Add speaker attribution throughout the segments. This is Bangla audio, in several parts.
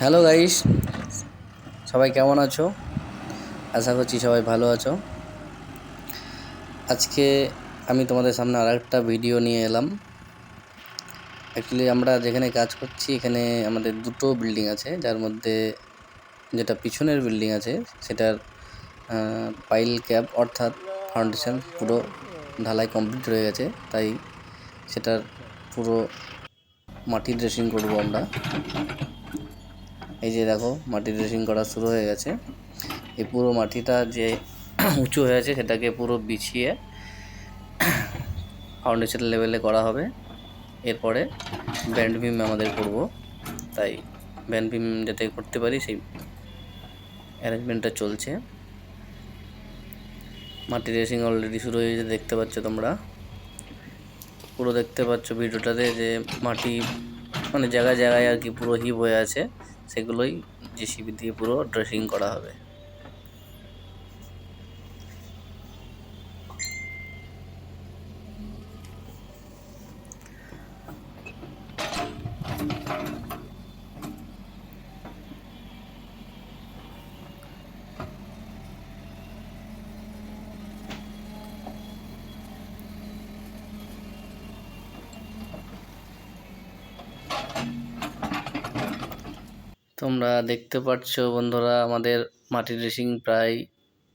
Speaker 1: হ্যালো গাইস সবাই কেমন আছো? আশা করছি সবাই ভালো আছো। আজকে আমি তোমাদের সামনে আর একটা ভিডিও নিয়ে এলাম। অ্যাকচুয়ালি আমরা যেখানে কাজ করছি, এখানে আমাদের দুটো বিল্ডিং আছে। যার মধ্যে যেটা পিছনের বিল্ডিং আছে, সেটার পাইল ক্যাপ অর্থাৎ ফাউন্ডেশন পুরো ঢালাই কমপ্লিট হয়ে গেছে। তাই সেটার পুরো মাটি ড্রেসিং করব আমরা। এই যে দেখো মাটি ড্রেসিং করা শুরু হয়ে গেছে। এই পুরো মাটিটা যে উঁচু হয়ে আছে, সেটাকে পুরো বিছিয়ে ফাউন্ডেশন লেভেলে করা হবে। এরপরে ব্যান্ড বিম আমাদের করব। তাই ব্যান্ড বিম যাতে করতে পারি, সেই অ্যারেঞ্জমেন্টটা চলছে। মাটি ড্রেসিং অলরেডি শুরু হয়ে গেছে, দেখতে পাচ্ছ তোমরা। পুরো দেখতে পাচ্ছ ভিডিওটাতে যে মাটি মানে জায়গায় জায়গায় আর কি পুরো হিপ হয়ে আছে। সেগুলোই জেসিবি দিয়ে পুরো ড্রেসিং করা হবে। তোমরা দেখতে পাচ্ছ বন্ধুরা, আমাদের মাটি ড্রেসিং প্রায়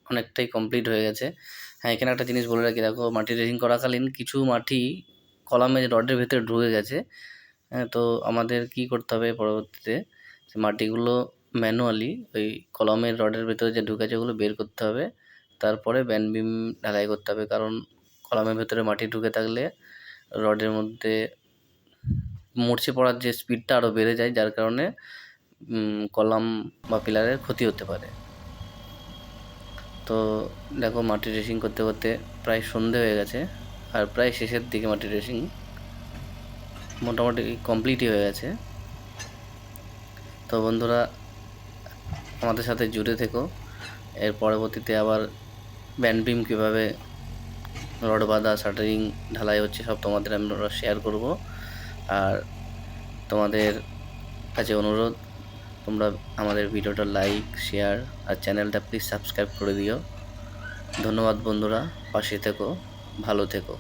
Speaker 1: অনেকটাই কমপ্লিট হয়ে গেছে। হ্যাঁ এখানে একটা জিনিস বলে রাখি, দেখো মাটি ড্রেসিং করাকালীন কিছু মাটি কলামে রডের ভেতরে ঢুকে গেছে। হ্যাঁ তো আমাদের কি করতে হবে পরবর্তীতে? যে মাটিগুলো ম্যানুয়ালি ওই কলমের রডের ভেতরে যে ঢুকেছে ওগুলো বের করতে হবে। তারপরে বিম ঢালাই করতে হবে, কারণ কলমের ভেতরে মাটি ঢুকে থাকলে রডের মধ্যে মরচে পড়ার যে স্পিডটা আরও বেড়ে যায়, যার কারণে কলাম বা পিলারের ক্ষতি হতে পারে। তো দেখো মাটি ড্রেসিং করতে করতে প্রায় সন্ধে হয়ে গেছে আর প্রায় শেষের দিকে মাটি ড্রেসিং মোটামুটি কমপ্লিটই হয়ে গেছে। তো বন্ধুরা, আমাদের সাথে জুড়ে থেকো। এর পরবর্তীতে আবার ব্যান্ড বিম কীভাবে রড বাঁধা, শাটারিং, ঢালাই হচ্ছে সব তোমাদের আমরা শেয়ার করব। আর তোমাদের কাছে অনুরোধ তোমরা আমাদের ভিডিওটা লাইক, শেয়ার আর চ্যানেলটা প্লিজ সাবস্ক্রাইব করে দিও। ধন্যবাদ বন্ধুরা, পাশে থেকো, ভালো থেকো।